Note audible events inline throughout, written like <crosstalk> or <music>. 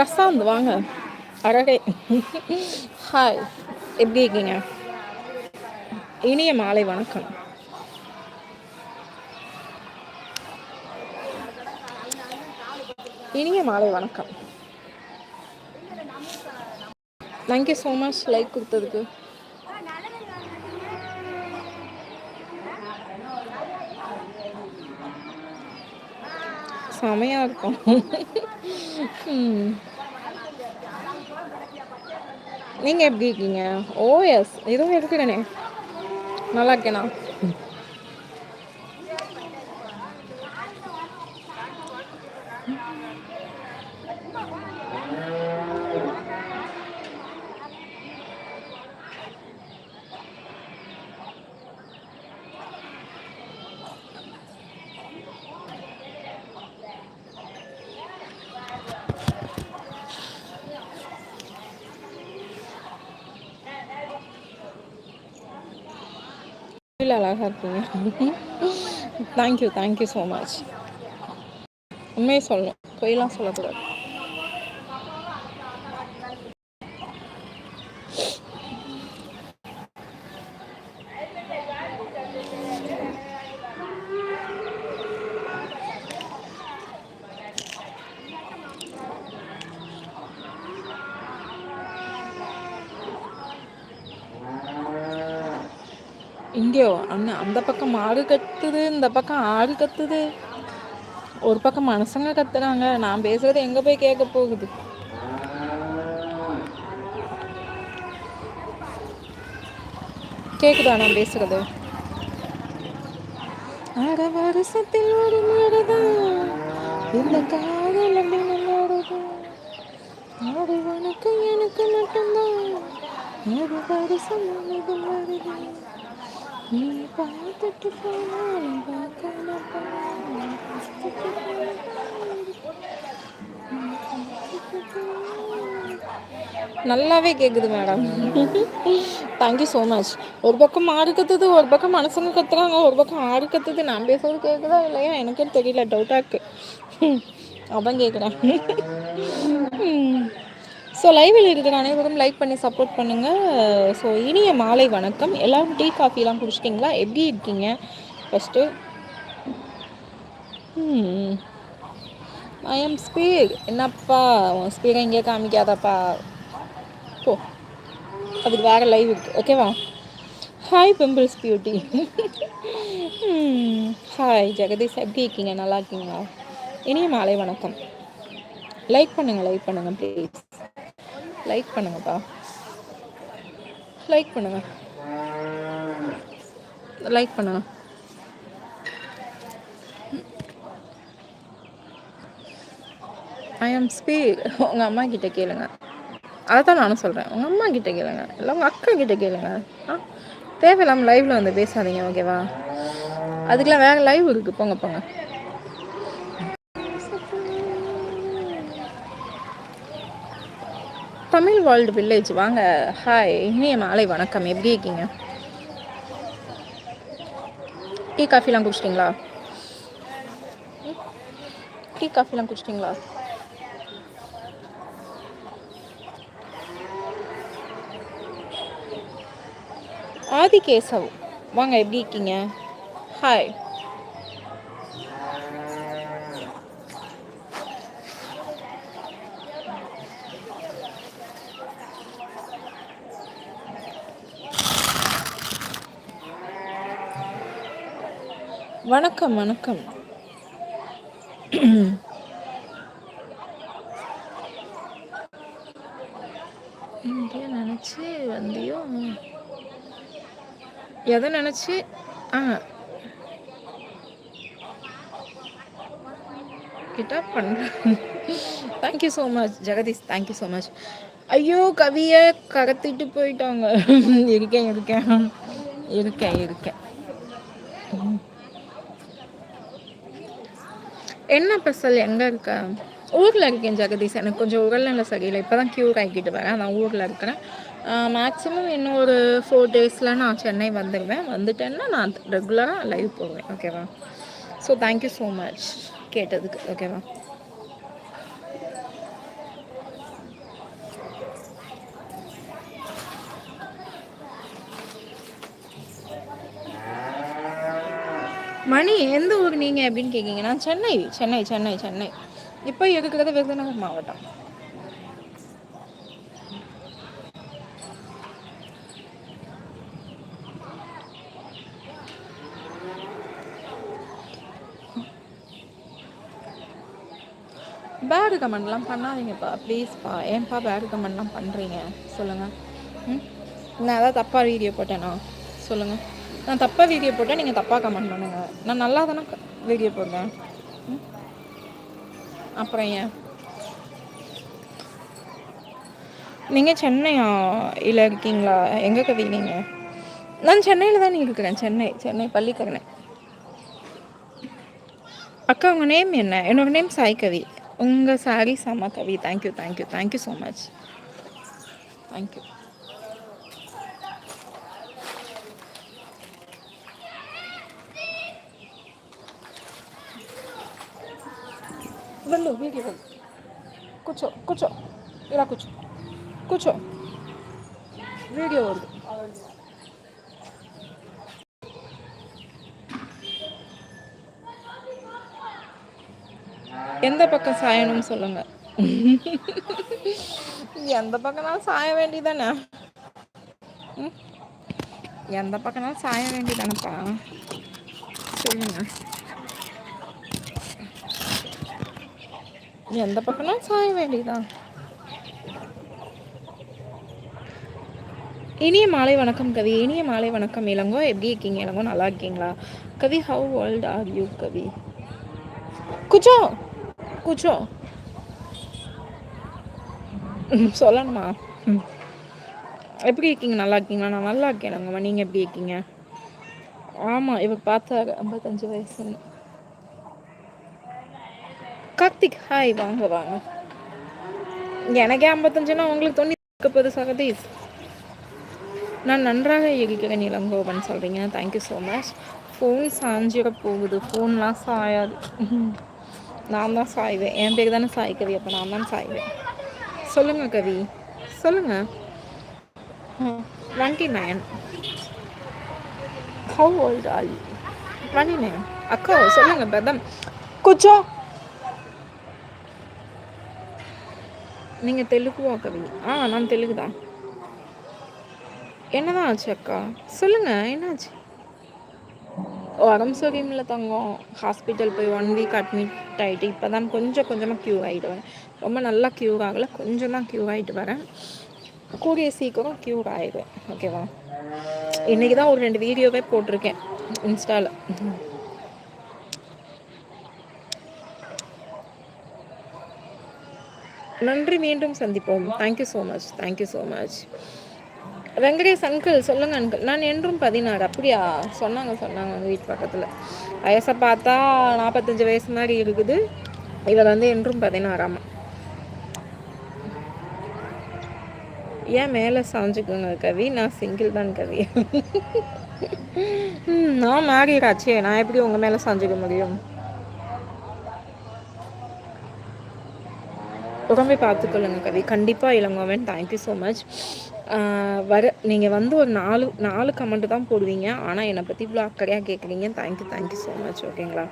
பிரசாந்த் வாங்க அழகே ஹாய் எப்படி இருக்கீங்க இனிய மாலை வணக்கம் இனிய மாலை வணக்கம் தேங்க்யூ ஸோ மச் லைக் கொடுத்ததுக்கு. செமையாக இருக்கும். <laughs> நீங்கள் எப்படி இருக்கீங்க? ஓ எஸ் இதுவும் இருக்கிறேனே நல்லா இருக்கேண்ணா இல்லை அழகாக இருக்கீங்க. தேங்க்யூ தேங்க்யூ ஸோ மச் உண்மையை சொல்லணும். பொய்லாம் சொல்லக்கூடாது. இங்கேயோ? அண்ணன் அந்த பக்கம் மாடு கத்துது இந்த பக்கம் ஆடு கத்துது. ஒரு பக்கம் மனுஷங்க கத்துறாங்க. நான் பேசுறது எங்க போய் கேட்க போகுது? கேக்குதா நான் பேசுறது? அட வருஷத்தில் ஒரு முறைதான் இந்த காதல் அப்படி நம்மளோடது அது உனக்கு எனக்கு மட்டும்தான். ஒரு வருஷம் இது வருது நீ பார்த்துட்டு போனாலும் பார்க்காம நல்லாவே கேட்குது மேடம். தேங்க்யூ ஸோ மச் ஒரு பக்கம் ஆறு கத்துது ஒரு பக்கம் மனசுங்க கத்துறாங்க ஒரு பக்கம் ஆறு கத்துது. நான் பேசுறது கேட்குதா இல்லையா? எனக்கே தெரியல டவுட்டாக இருக்கு. <laughs> அதான் கேட்குறேன் <laughs> ஸோ லைவில் இருக்கிற அனைவரும் லைக் பண்ணி சப்போர்ட் பண்ணுங்கள் ஸோ இனிய மாலை வணக்கம். எல்லோரும் டீ காஃபிலாம் குடிச்சிட்டிங்களா? எப்படி இருக்கீங்க? ஃபஸ்ட்டு ஐ எம் ஸ்பீர் என்னப்பா உன் ஸ்பீடை இங்கே காமிக்காதப்பா. போ. அதுக்கு வேறு லைவ் இருக்குது ஓகேவா hi pimples beauty hi Jagadish. எப்படி இருக்கீங்க? நல்லா இருக்கீங்களா? இனிய மாலை வணக்கம். லைக் பண்ணுங்கள் லைக் பண்ணுங்கள் ப்ளீஸ் லைக் பண்ணுங்கப்பா. லைக் பண்ணுங்க. லைக் பண்ணுங்க. ஐ ஆம் ஸ்பீட் உங்கள் அம்மா கிட்ட கேளுங்க. அதை தான் நானும் சொல்கிறேன் உங்கள் அம்மா கிட்ட கேளுங்க. இல்லை உங்கள் அக்கா கிட்ட கேளுங்க. ஆ? தேவையில்லாமல் லைவில் வந்து பேசாதீங்க ஓகேவா அதுக்கெலாம் வேறு லைவ் இருக்குது போங்க போங்க. தமிழ் வேர்ல்டு வில்லேஜ் வாங்க. ஹாய் இனிய மாலை வணக்கம். எப்படி இருக்கீங்க? டீ காஃபிலாம் குடிச்சிட்டிங்களா? டீ காஃபிலாம் குடிச்சிட்டிங்களா? ஆதிகேசவ். வாங்க எப்படி இருக்கீங்க? ஹாய் வணக்கம் வணக்கம். இங்கே நினச்சி வந்தியோ? எதை நினச்சி? ஆ. கிட்டா பண்ணுறேன் thank you so much Jagadish thank you so much ஐயோ கவியை கடத்திட்டு போயிட்டாங்க. இருக்கேன் இருக்கேன். இருக்கேன் இருக்கேன். என்ன பெசல்? எங்கே இருக்க? ஊரில் இருக்கேன் ஜெகதீஷ். எனக்கு கொஞ்சம் உடல்நிலை சரியில்லை. இப்போ தான் க்யூர் ஆகிக்கிட்டு வரேன். நான் ஊரில் இருக்கிறேன். மேக்ஸிமம் இன்னும் ஒரு ஃபோர் டேஸில் நான் சென்னை வந்துடுவேன் வந்துட்டேன்னா நான் ரெகுலராக லைவ் போவேன். ஓகேவா ஸோ தேங்க்யூ ஸோ மச் கேட்டதுக்கு. ஓகேவா மணி எந்த ஊர் நீங்க அப்படின்னு கேட்கிங்கன்னா சென்னை சென்னை சென்னை சென்னை. இப்போ இருக்கிறது விருதுநகர் மாவட்டம். பேடு கமெண்ட்லாம் பண்ணாதீங்கப்பா. ப்ளீஸ்ப்பா ஏன்ப்பா பேடு கமெண்ட்லாம் பண்ணுறீங்க சொல்லுங்கள் ம்? நான் ஏதாவது தப்பாக வீடியோ போட்டேனா? சொல்லுங்கள் நான் தப்பாக வீடியோ போட்டேன் நீங்கள் தப்பாக கமெண்ட் பண்ணுங்கள் நான் நல்லா தானே வீடியோ போடுறேன் அப்புறம் ஏன்? நீங்கள் சென்னையா? இல்லை இருக்கீங்களா? எங்கே கவி நீங்கள் நான் சென்னையில் தான் இருக்கிறேன். சென்னை சென்னை பள்ளிக்கரணை. அக்கா உங்கள் நேம் என்ன? என்னோடய நேம் சாய் கவி. உங்கள் sorry Sama Kavi. Thank you thank you thank you so much thank you ಬಂದು ಬೀಗಿ ಹೋಗಿ ಕುಚೋ ಕುಚೋ ಇರ ಕುಚೋ ಕುಚೋ ವೀಡಿಯೋ ಒಂದು எந்த பக்கம் சாயணும்னு சொல்லுங்க எந்த பக்கம்னாலும் சாய வேண்டியதானே எந்த பக்கம்னாலும் சாய வேண்டியதானப்பா சொல்லுங்க எந்த பக்கம்னா சாய வேண்டியதான் இனிய மாலை வணக்கம் கவி. இனிய மாலை வணக்கம் இளங்கோ. எப்படி இருக்கீங்க இளங்கோ? நல்லா இருக்கீங்களா? Kavi how old are you Kavi? குச்சோ! குச்சோ! சொல்லணுமா? எப்படி இருக்கீங்க? நல்லா இருக்கீங்களா? நான் நல்லா இருக்கேன் நீங்கள் எப்படி இருக்கீங்க? ஆமாம் இவ பார்த்தா ஐம்பத்தஞ்சு வயசு. கார்த்திக் ஹாய் வாங்க வாங்க. எனக்கே ஐம்பத்தஞ்சுனா உங்களுக்கு தொண்ணூற்றி போகுது சகதீஷ் நான் நன்றாக இருக்கிறேன் இளங்கோவன் சொல்கிறீங்க thank you so much phone சாஞ்சிட போகுது. ஃபோன்லாம் சாயாது. நான் தான் சாய்வேன். என் பேர் தானே சாய் கவி. அப்போ நான் தான் சாய்வேன். சொல்லுங்கள் கவி. சொல்லுங்கள் twenty nine how old are twenty nine அக்கா சொல்லுங்கள் பிரதம். குச்சோ. நீங்கள் தெலுங்குவா கவி ஆ நான் தெலுங்கு தான் என்னதான் ஆச்சு அக்கா? சொல்லுங்கள் என்னாச்சு? உடம்பு சரியில்லை தங்கம். ஹாஸ்பிட்டல் போய் ஒன் வீக் அட்மிட் ஆகிட்டு இப்போ தான் கொஞ்சம் கொஞ்சமாக க்யூர் ஆகிட்டு வரேன். ரொம்ப நல்லா க்யூர் ஆகலை கொஞ்சம் தான் க்யூர் ஆகிட்டு வரேன். கூடிய சீக்கிரம் க்யூர் ஆகிடுவேன் ஓகேவா இன்றைக்கி தான் ஒரு ரெண்டு வீடியோவே போட்டிருக்கேன் இன்ஸ்டாவில் நன்றி மீண்டும் சந்திப்போம். Thank you so much thank you so much Venkatesh uncle சொல்லுங்க அங்கிள் நான் என்றும் பதினாறு. அப்படியா? சொன்னாங்க சொன்னாங்க எங்கள் வீட்டு பக்கத்தில். வயசை பார்த்தா நாற்பத்தஞ்சு வயசு மாதிரி இருக்குது. இவர் வந்து என்றும் பதினாறாமா. ஏன் மேலே சாஞ்சுக்குங்க கவி? நான் சிங்கிள் தான் கவி. <laughs> நான் மேரிடாச்சே நான் எப்படி உங்கள் மேலே சாஞ்சிக்க முடியும்? உடம்பை பார்த்துக்கொள்ளுங்க கவி. கண்டிப்பாக இளங்கோவன் தேங்க்யூ ஸோ மச் வர நீங்கள் வந்து ஒரு நாலு நாலு கமெண்ட் தான் போடுவீங்க. ஆனால் என்னை பற்றி இவ்வளோ அக்கறையாக கேட்குறீங்க தேங்க்யூ தேங்க்யூ ஸோ மச் ஓகேங்களா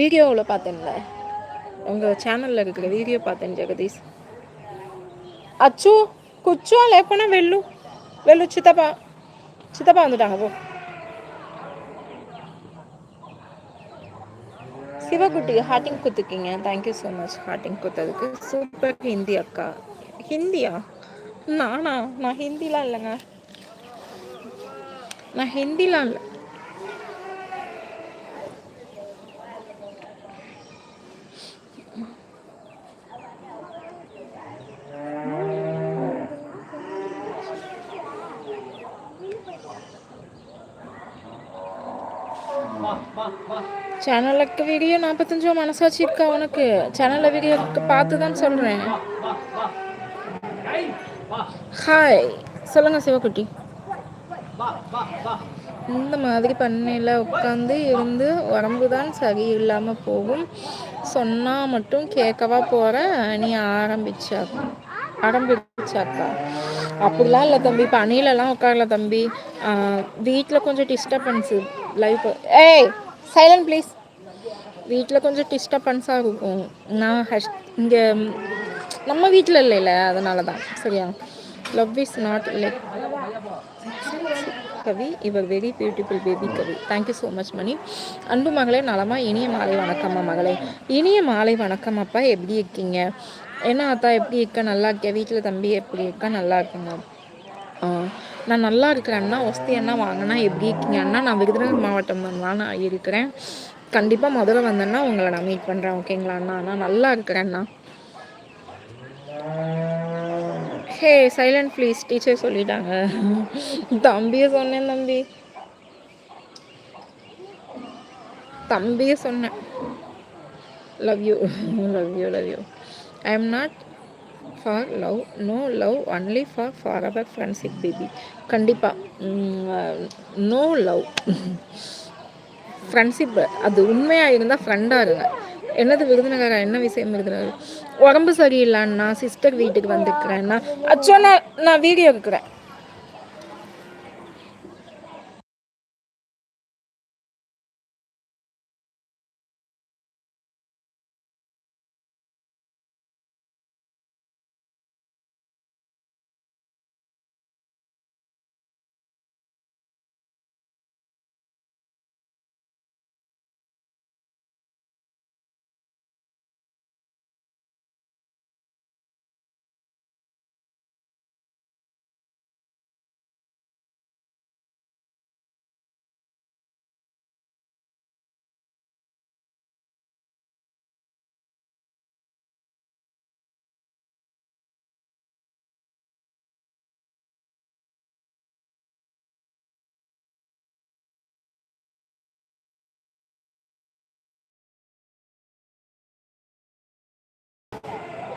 வீடியோவில் பார்த்தேன்ல. உங்கள் சேனலில் இருக்கிற வீடியோ பார்த்தேன் ஜெகதீஷ். அச்சு குச்சோ லேப்பனா வெள்ளு. வெள்ளு சித்தப்பா. சித்தப்பா வந்துட்டாங்க போ. சிவகுட்டி ஹார்டிங் குத்துக்கிங்க. தேங்க்யூ ஸோ மச் ஹார்டிங் குத்ததுக்கு. சூப்பர் ஹிந்தி அக்கா. ஹிந்தியா? நானா? நான் ஹிந்திலாம் இல்லைங்க. நான் ஹிந்திலாம் இல்லை. சேனலுக்கு வீடியோ நாற்பத்தஞ்சோ மனசாட்சி இருக்கா உனக்கு? சேனலில் வீடியோ பார்த்து தான் சொல்கிறேன் ஹாய் சொல்லுங்க சிவகுட்டி இந்த மாதிரி பண்ணையில் உட்காந்து இருந்து உடம்பு தான் சரியில்லாமல் போகும். சொன்னால் மட்டும் கேட்கவா போகிற நீ ஆரம்பிச்சா ஆரம்பிச்சாக்கா. அப்படிலாம் இல்லை தம்பி. பனிலலாம் உட்காரல தம்பி. வீட்டில் கொஞ்சம் டிஸ்டர்பன்ஸு லைஃப் ஏய்! சைலண்ட் ப்ளீஸ் வீட்டில் கொஞ்சம் டிஸ்டர்பன்ஸாக இருக்கும். நான் ஹஷ் இங்கே நம்ம வீட்டில் இல்லைல்ல அதனால தான் சரியா? Love is not like Kavi இவர் very beautiful baby Kavi. Thank you so much Mani. அன்பு மகளே நலமா இனிய மாலை வணக்கம்மா மகளே. இனிய மாலை வணக்கம் அப்பா எப்படி இருக்கீங்க? என்ன அத்தா எப்படி இருக்க? நல்லா இருக்கியா வீட்டில் தம்பி எப்படி இருக்கா? நல்லா இருக்குங்க நான் நல்லா இருக்கிறேன்னா வசதி என்ன வாங்கினா எப்படி இருக்கீங்க? அண்ணா நான் விருதுநகர் மாவட்டம் தான் நான் இருக்கிறேன் கண்டிப்பாக முதல்ல வந்தேன்னா உங்களை நான் மீட் பண்ணுறேன் ஓகேங்களா அண்ணா? நான் நல்லா இருக்கிறேன்னா ஹே சைலண்ட் ப்ளீஸ் டீச்சர் சொல்லிட்டாங்க. தம்பியை சொன்னேன் தம்பி. தம்பியை சொன்னேன். Love you love you love you I am not for love no love only for for our friendship baby கண்டிப்பாக நோ லவ் ஃப்ரெண்ட்ஷிப் அது உண்மையாக இருந்தால் ஃப்ரெண்டாக இருங்க. என்னது விருதுநகரா? என்ன விஷயம் விருதுநகர்? உடம்பு சரியில்லைன்னா சிஸ்டர் வீட்டுக்கு வந்துருக்குறேன்னா அச்சோ நான் நான் வீடியோ இருக்கிறேன்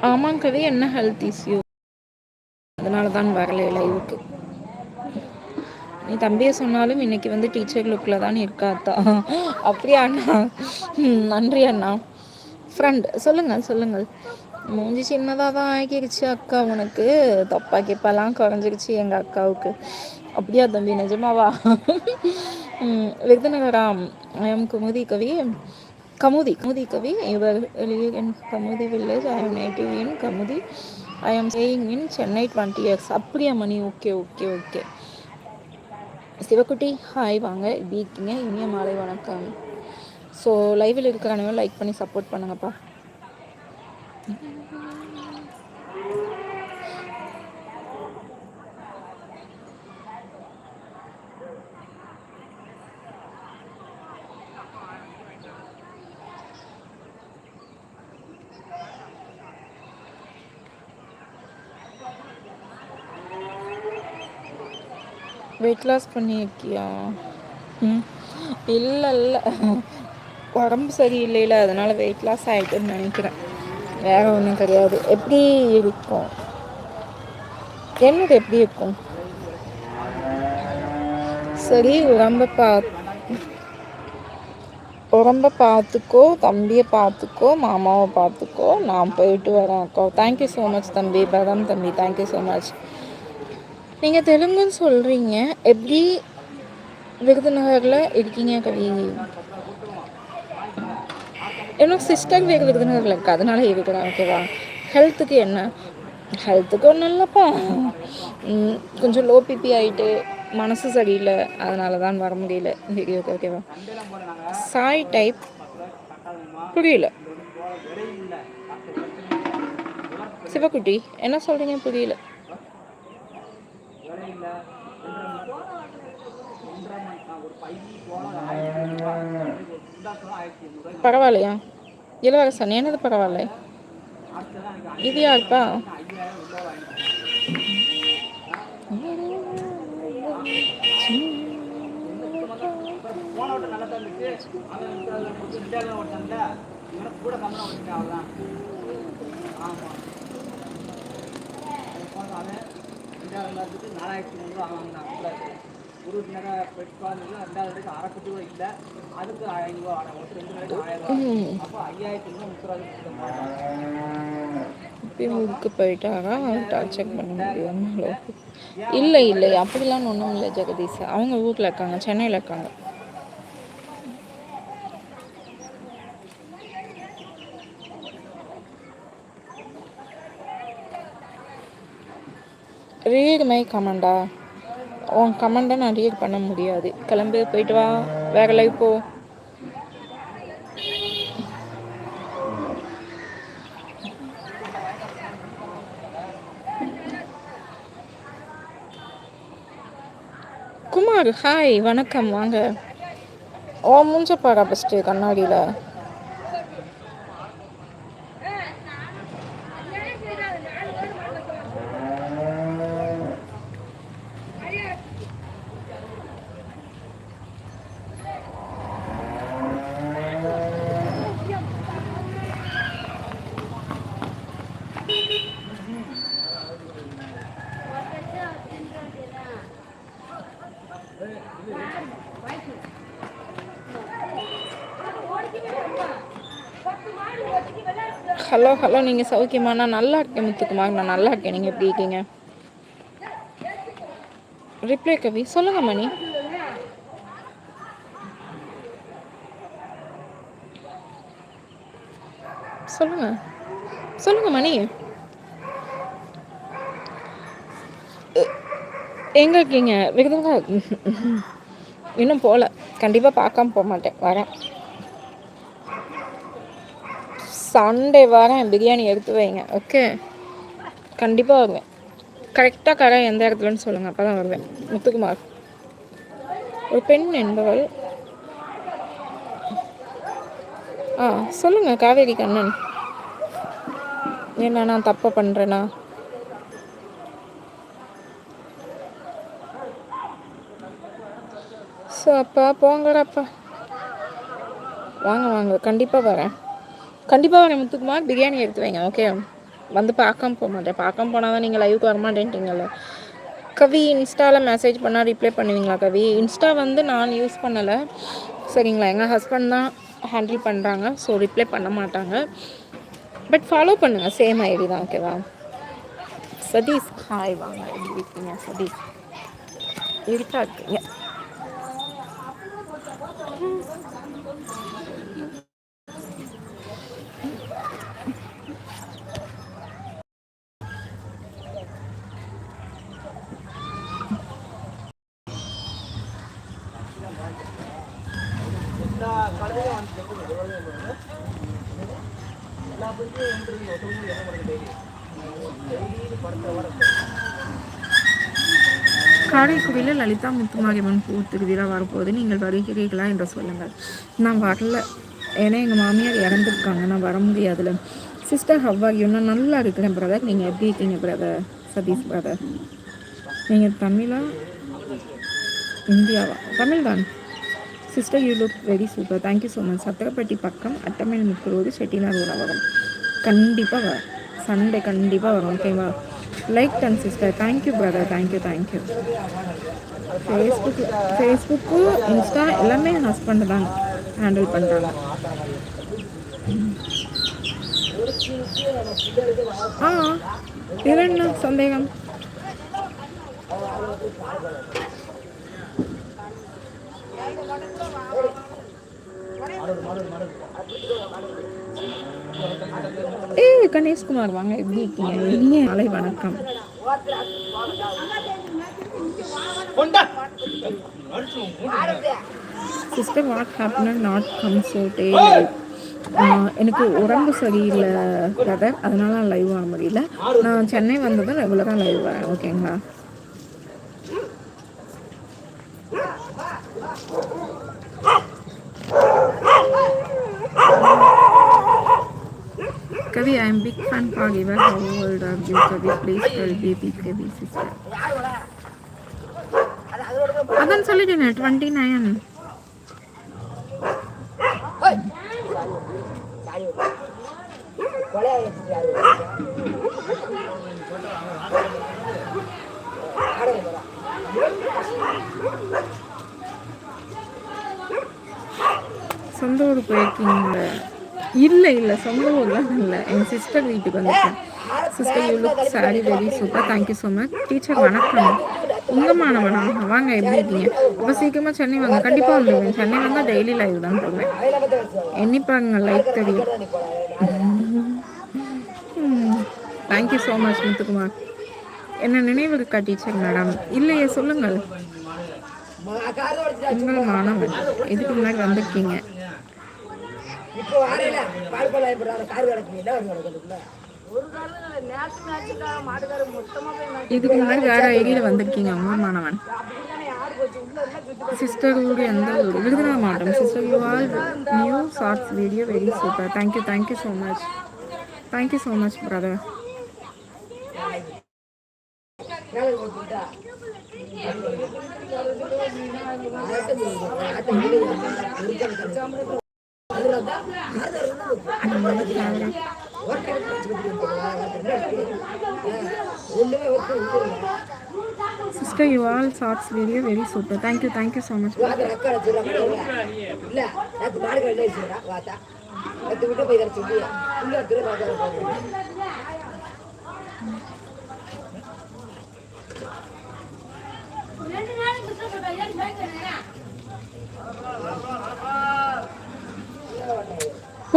ஆமாங்க கவி என்ன ஹெல்த் இஷ்யூ அதனால தான் வரல லைவுக்கு நீ தம்பியை சொன்னாலும் இன்னைக்கு வந்து டீச்சர் லுக்கில் தான் இருக்காத்தா அப்படியா அண்ணா? நன்றி அண்ணா. ஃப்ரெண்ட் சொல்லுங்கள் சொல்லுங்கள். மூஞ்சி சின்னதாக தான் ஆகிருச்சு அக்கா உனக்கு. தப்பா கிப்பாலாம் குறைஞ்சிருச்சு எங்கள் அக்காவுக்கு. அப்படியா தம்பி நிஜமாவா? விருதுநகராம். எம் குமுதி கவி. கமுதி. கமுதி கவி. இவர் in Kamuthi village. I am native in Kamuthi. I am staying in Chennai twenty years அப்படியா Mani okay okay okay. Sivakutti hi வாங்க. எப்படி இருக்கீங்க? இனிய மாலை வணக்கம். ஸோ லைவில் இருக்கிறானவே லைக் பண்ணி சப்போர்ட் பண்ணுங்கப்பா. வெயிட் லாஸ் பண்ணியிருக்கியா? ம். இல்லை இல்லை. உடம்பு சரியில்லைல அதனால் வெயிட் லாஸ் ஆகிட்டுன்னு நினைக்கிறேன். வேறு ஒன்றும் கிடையாது. எப்படி இருக்கும்? என்னது எப்படி இருக்கும்? சரி உடம்ப பா உடம்ப பார்த்துக்கோ தம்பியை பார்த்துக்கோ மாமாவை பார்த்துக்கோ நான் போயிட்டு வரேன் அக்கா. தேங்க்யூ ஸோ மச் தம்பி. பதம் தம்பி தேங்க்யூ ஸோ மச் நீங்கள் தெலுங்குன்னு சொல்கிறீங்க எப்படி விருதுநகரில் இருக்கீங்க கவி? இன்னும் சிஸ்டர் வேறு விருதுநகரில் இருக்குது அதனால இருக்கிறேன் ஓகேவா ஹெல்த்துக்கு என்ன? ஹெல்த்துக்கு ஒன்றும் இல்லைப்பா. கொஞ்சம் லோ பிபி ஆகிட்டு மனசு சரியில்லை. அதனால தான் வர முடியல. வீடியோக்கு ஓகேவா சாய் டைப் புரியல. சிவக்குட்டி என்ன சொல்கிறீங்க புரியல. பரவாயில்லையா? இளவரசன் என்னது பரவாயில்ல? இது யாருப்பா? நாலாயிரத்தி முந்நூறு ரெண்டாவது வரைக்கும் அரைக்குட்டி கூட இல்லை. அதுக்கு ஐநூறுவா ஒரு ரெண்டு நாளைக்கு ஆயிரம் அப்போ முப்பது ஊருக்கு போயிட்டாரா பண்ண முடியாமலோ இல்லை இல்லை அப்படிலாம் ஒன்றும் இல்லை ஜெகதீஷ். அவங்க ஊரில் இருக்காங்க சென்னையில் இருக்காங்க. ரீட் மை கமெண்டா உன் கமெண்டை நான் ரீட் பண்ண முடியாது. கிளம்பு போயிட்டு வா. வேற லைவ் போ. குமார் ஹாய் வணக்கம். வாங்க. ஓ மூஞ்ச பாரா ஃபஸ்ட்டு கண்ணாடியில். ஹலோ ஹலோ நீங்கள் சௌக்கியமா நான் நல்லா இருக்கேன் முத்துக்குமார் நான் நல்லா இருக்கேன் நீங்கள் எப்படி இருக்கீங்க? ரிப்ளை கவி சொல்லுங்க மணி. சொல்லுங்க. சொல்லுங்க மணி. எங்க இருக்கீங்க? விருதுங்க இன்னும் போகல கண்டிப்பாக பார்க்காம போக மாட்டேன். வரேன். சண்டே வரேன் பிரியாணி எடுத்து வைங்க ஓகே கண்டிப்பாக வருவேன். கரெக்டாக கடை எந்த இடத்துலன்னு சொல்லுங்கள் அப்போ தான் வருவேன். முத்துக்குமார். ஒரு பெண் என்பவள். ஆ சொல்லுங்கள் காவேரி கண்ணன். என்ன நான் தப்பாக பண்ணுறேன்னா ஸோ அப்பா போங்கடாப்பா வாங்க வாங்க கண்டிப்பாக வரேன். கண்டிப்பாக வரேன் முத்துக்குமார் பிரியாணி எடுத்து வைங்க ஓகே வந்து பார்க்காம போக மாட்டேன். பார்க்காம போனால் தான் நீங்கள் லைவுக்கு வரமாட்டேன்ட்டீங்கல்ல கவி இன்ஸ்டாவில் மெசேஜ் பண்ணால் ரிப்ளை பண்ணுவீங்களா கவி? இன்ஸ்டா வந்து நான் யூஸ் பண்ணலை. சரிங்களா எங்கள் ஹஸ்பண்ட் தான் ஹேண்டில் பண்ணுறாங்க ஸோ ரிப்ளை பண்ண மாட்டாங்க. பட் ஃபாலோ பண்ணுங்கள் சேம் ஐடி தான் ஓகேவா சதீஷ். ஹாய் வாங்க எப்படி இருக்கீங்க? சதீஷ். இருக்கா? இருக்கீங்க. காரைக்குடியில் லலிதா முத்துமாரியம்மன் பூ திருவிழா வரும்போது நீங்கள் வருகிறீர்களா என்று சொல்லுங்கள். நான் வரல. ஏன்னா எங்கள் மாமியார் இறந்துருக்காங்க. நான் வர முடியாதுல. சிஸ்டர் ஹவ்வாகியும் நான் நல்லா இருக்கிறேன் பிரதர் நீங்கள் எப்படி இருக்கீங்க பிரதர் சதீஷ் பிரதர் நீங்கள் தமிழா? இந்தியாவா? தமிழ் தான் sister you look very super thank you so much Sathirapatti பக்கம் அட்டமையில் முக்குரோடு செட்டிநாடு உணவகம் கண்டிப்பாக வரும் சண்டே கண்டிப்பாக வரும் ஓகேவா like done sister thank you brother thank you thank you Facebook Facebook Insta எல்லாமே என் ஹஸ்பண்ட் தான் ஹேண்டில் பண்ணுறாங்க ஆ இது என்ன சந்தேகம். ஏய் கணேஷ்குமார் வாங்க. எப்படி இருக்கீங்க? இனிய மாலை வணக்கம். Sister what happen not come so day எனக்கு உடம்பு சரியில்லை பிரதர் அதனால லைவ் வர முடியல. நான் சென்னை வந்ததும் ரெகுலராக லைவ் வரேன் ஓகேங்களா Kavi, I am big fan for giver. How old are you, Kavi? Please tell baby Kavi sister. அதான் சொல்லிட்டேன் டுவெண்ட்டி நைன் சொந்த இல்லை ஊர்லாம் இல்லை என் சிஸ்டர் வீட்டுக்கு வந்துட்டேன் sister you look sorry very super thank you so much teacher வணக்கம். உங்கள் மாணவனா? வாங்க எப்படி இருக்கீங்க? இப்போ சீக்கிரமாக சென்னை வாங்க. கண்டிப்பாக வந்துடுவேன் சென்னை வந்தால் டெய்லி லைவ் தான் போடுவேன் எண்ணிப்பாங்க லைக் தெரியும் thank you so much Muthukumar. என்ன நினைவு இருக்கா டீச்சர் மேடம் இல்லையே சொல்லுங்கள். உங்கள் மாணவன் இதுக்கு முன்னாடி வந்திருக்கீங்க? இப்போ வரையில பால் கொள்ள கார் கிடக்கு என்ன கிடக்குதுல இதுக்கு முன்னாடி வேற ஐடியில் வந்திருக்கீங்க உங்கள் மாணவன் சிஸ்டர் ஊர் எந்த ஊர் விருதுநகர் மாவட்டம் sister you all new shorts video very super thank you thank you so much thank you so much brother ஒண்ணுமே work sister you all shorts video very super thank you thank you so much வாங்க அக்கா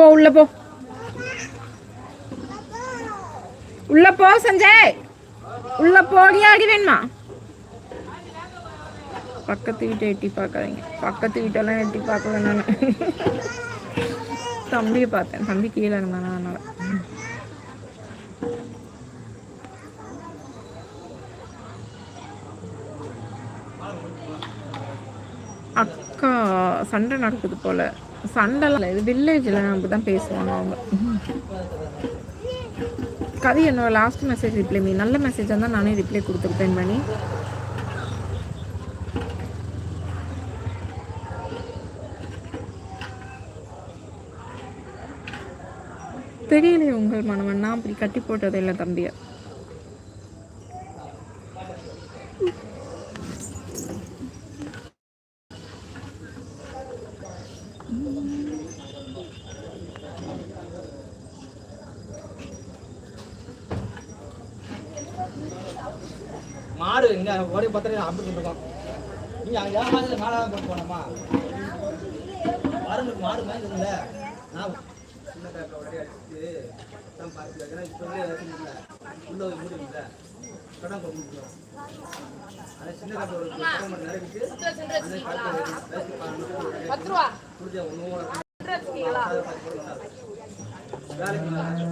போ உள்ள போ. உள்ள போ சஞ்சய். உள்ள போடியா அடி வேணுமா? பக்கத்து வீட்டை எட்டி பார்க்காதீங்க. பக்கத்து வீட்டெல்லாம் எட்டி பார்க்கல நான். தம்பியை பார்த்தேன். தம்பி கீழே இருந்தானா அதனால. அக்கா சண்டை நடக்குது போல. சண்டைலாம் இது வில்லேஜில் நம்ம தான் பேசுவாங்க அவங்க கவி என்னோட லாஸ்ட் மெசேஜ் ரிப்ளை மீ நல்ல மெசேஜ் இருந்தால் நானே ரிப்ளை கொடுத்துருப்பேன் பண்ணி தெரியலையே உங்கள் மனவன். நான் அப்படி கட்டி போட்டதே இல்லை தம்பியை? மாடு இங்க ஒரே பத்திரம் அப்படி இருக்கோம் நீங்க அங்க ஏன் மாதிரி மேலே போட்டு போனோமா வரம்புக்கு மாடு மாதிரி இருக்குல்ல. நான் சின்ன காட்டில் உடனே அடிச்சு தான் பார்த்து ஏன்னா இப்போ உள்ள போய் மூடிக்கல கடன் ஆனால் சின்ன ஒரு நிறைவிட்டு வேலைக்கு